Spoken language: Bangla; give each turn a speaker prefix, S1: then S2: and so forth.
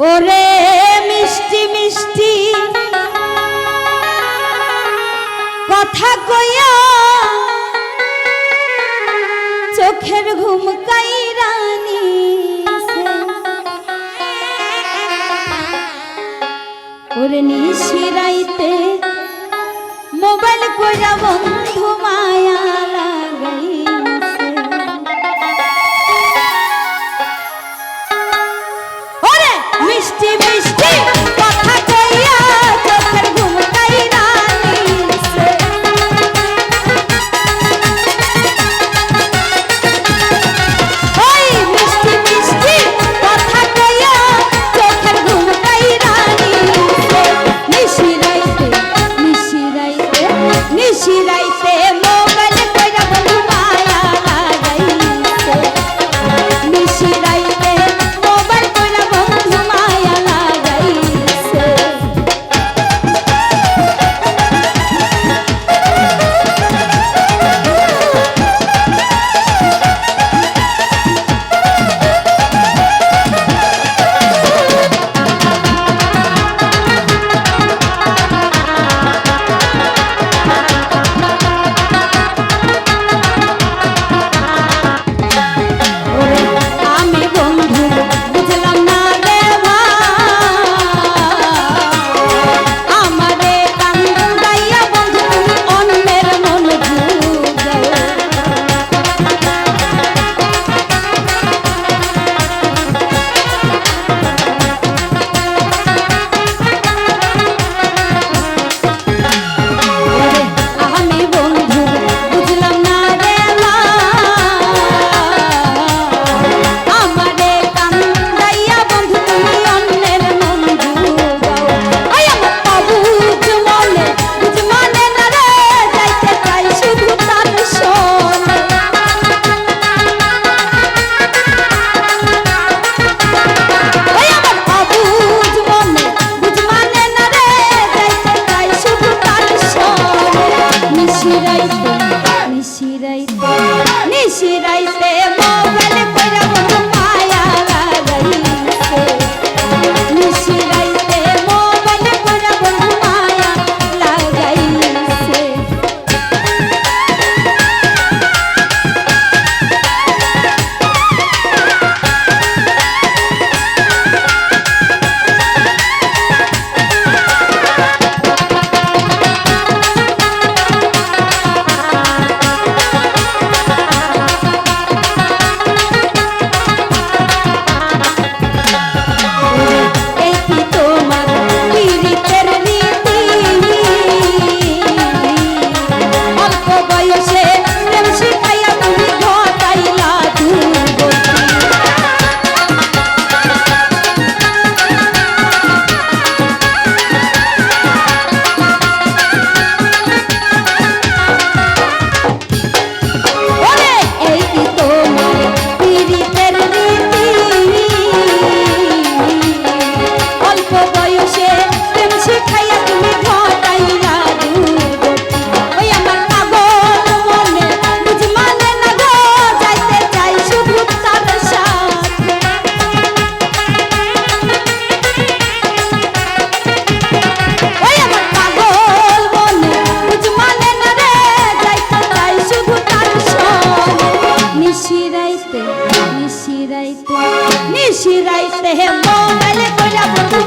S1: ওরে মিষ্টি মিষ্টি। কথা কইয়া চোখের ঘুম কাইরানি ওরে নিশিরাইতে মোবাইল কইরা বন্ধু মায়া dejé móvil, voy a